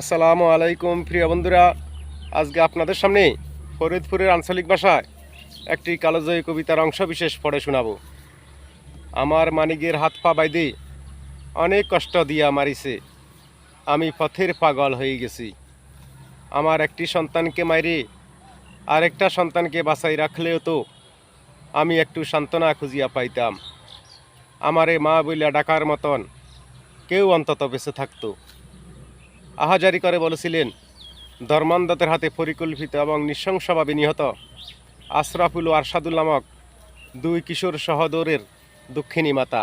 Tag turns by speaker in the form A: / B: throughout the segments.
A: আসসালামু আলাইকুম, প্রিয় বন্ধুরা। আজকে আপনাদের সামনে ফরিদপুরের আঞ্চলিক ভাষায় একটি কালোজয়ী কবিতার অংশ বিশেষ পড়ে শোনাবো। আমার মানিকের হাত পা বাইদে অনেক কষ্ট দিয়া মারিছে। আমি পথের পাগল হয়ে গেছি। আমার একটি সন্তানকে মাইরে আরেকটা সন্তানকে বাঁচাই রাখলেও তো আমি একটু সান্ত্বনা খুঁজিয়া পাইতাম। আমারে মা বইলা ডাকার মতন কেউ অন্তত বেঁচে থাকতো। আহাজারি করে বলেছিলেন ধর্মান্ধতের হাতে পরিকল্পিত এবং নৃশংসভাবে নিহত আশরাফুল আরশাদুল নামক দুই কিশোর সহদরের দক্ষিণী মাতা।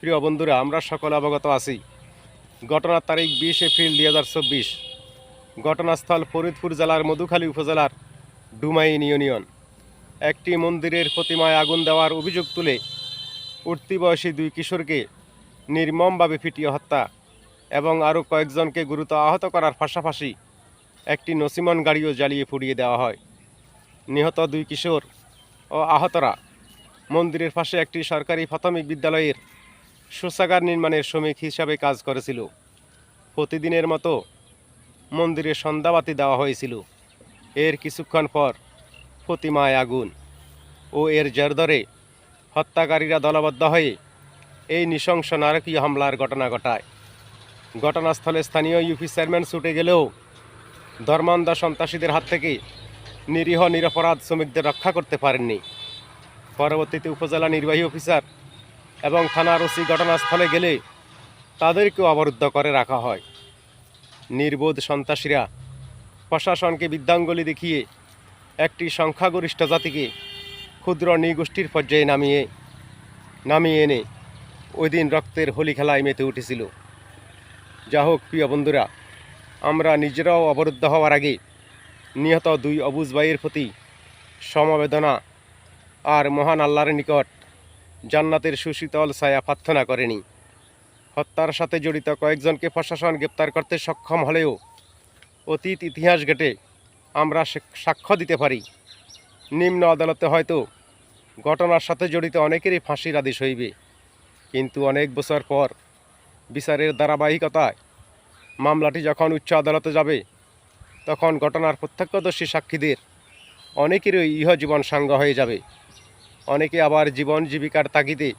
A: প্রিয় বন্ধুরা, আমরা সকল অবগত আছি। ঘটনার তারিখ বিশ এপ্রিল দুই হাজার চব্বিশ। ঘটনাস্থল ফরিদপুর জেলার মধুখালী উপজেলার ডুমাইন ইউনিয়ন। একটি মন্দিরের প্রতিমায় আগুন দেওয়ার অভিযোগ তুলে উঠতি বয়সী দুই কিশোরকে নির্মমভাবে পিটিয়ে হত্যা এবং আরও কয়েকজনকে গুরুতর আহত করার পাশাপাশি একটি নসিমন গাড়িও জ্বালিয়ে পুড়িয়ে দেওয়া হয়। নিহত দুই কিশোর ও আহতরা মন্দিরের পাশে একটি সরকারি প্রাথমিক বিদ্যালয়ের শৌচাগার নির্মাণের শ্রমিক হিসাবে কাজ করেছিল। প্রতিদিনের মতো মন্দিরে সন্ধ্যাবাতি দেওয়া হয়েছিল। এর কিছুক্ষণ পর প্রতিমায় আগুন ও এর জের ধরে হত্যাকারীরা দলবদ্ধ হয়ে এই নৃশংস নারকীয় হামলার ঘটনা ঘটায়। ঘটনাস্থলে স্থানীয় ইউপি চেয়ারম্যান ছুটে গেলেও ধর্মান্ধ সন্ত্রাসীদের হাত থেকে নিরীহ, নিরপরাধ শ্রমিকদের রক্ষা করতে পারেননি। পরবর্তীতে উপজেলা নির্বাহী অফিসার এবং থানার ওসি ঘটনাস্থলে গেলে তাদেরকেও অবরুদ্ধ করে রাখা হয়। নির্বোধ সন্ত্রাসীরা প্রশাসনকে বিদ্যাঙ্গলি দেখিয়ে একটি সংখ্যাগরিষ্ঠ জাতিকে ক্ষুদ্র নৃগোষ্ঠীর পর্যায়ে নামিয়ে নামিয়ে এনে ওই দিন রক্তের হোলি খেলায় মেতে উঠেছিল। যা হোক, প্রিয় বন্ধুরা, আমরা নিজেরাও অবরুদ্ধ হওয়ার আগে নিহত দুই অবুজ ভাইয়ের প্রতি সমবেদনা আর মহান আল্লাহর নিকট জান্নাতের সুশীতল ছায়া প্রার্থনা করেনি। হত্যার সাথে জড়িত কয়েকজনকে প্রশাসন গ্রেপ্তার করতে সক্ষম হলেও অতীত ইতিহাস ঘেটে আমরা সাক্ষ্য দিতে পারি। নিম্ন আদালতে হয়তো ঘটনার সাথে জড়িত অনেকেরই ফাঁসির আদেশ হইবে। কিন্তু অনেক বছর পর বিচারের ধারাবাহিকতায় মামলাটি যখন উচ্চ আদালতে যাবে, তখন ঘটনার প্রত্যক্ষদর্শী সাক্ষীদের অনেকেরই ইহজীবন সাঙ্গ হয়ে যাবে। অনেকে আবার জীবন জীবিকার তাগিদে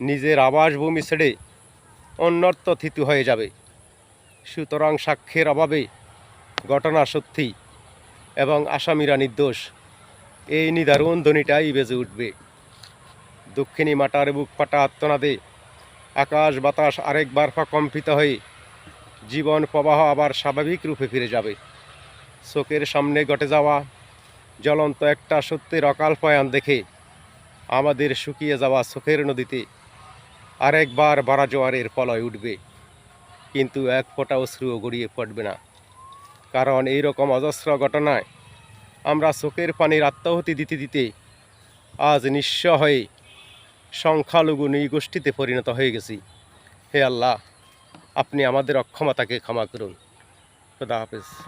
A: নিজের আবাসভূমি ছেড়ে অন্যত্র থিতু হয়ে যাবে। সুতরাং সাক্ষ্যের অভাবে ঘটনা সত্যি এবং আসামিরা নির্দোষ। এই নিদারুণ ধ্বনিটাই বেজে উঠবে। দক্ষিণী মাটার বুক ফাটা আত্মনাদে আকাশ বাতাস আরেকবার কম্পিত হয়ে জীবন প্রবাহ আবার স্বাভাবিক রূপে ফিরে যাবে। চোখের সামনে ঘটে যাওয়া জ্বলন্ত একটা সত্যের অকাল পয়ান দেখে আমাদের শুকিয়ে যাওয়া চোখের নদীতে আরেকবার বাড়া জোয়ারের পলয় উঠবে। কিন্তু এক ফোঁটা অশ্রুও গড়িয়ে পড়বে না। কারণ এই রকম অজস্র ঘটনায় আমরা চোখের পানির আত্মাহুতি দিতে দিতে আজ নিঃস্ব হয়ে সংখ্যালঘু নৃগোষ্ঠীতে পরিণত হয়ে গেছি। হে আল্লাহ আপনি আমাদের অক্ষমতাকে ক্ষমা করুন। খুদা হাফেজ।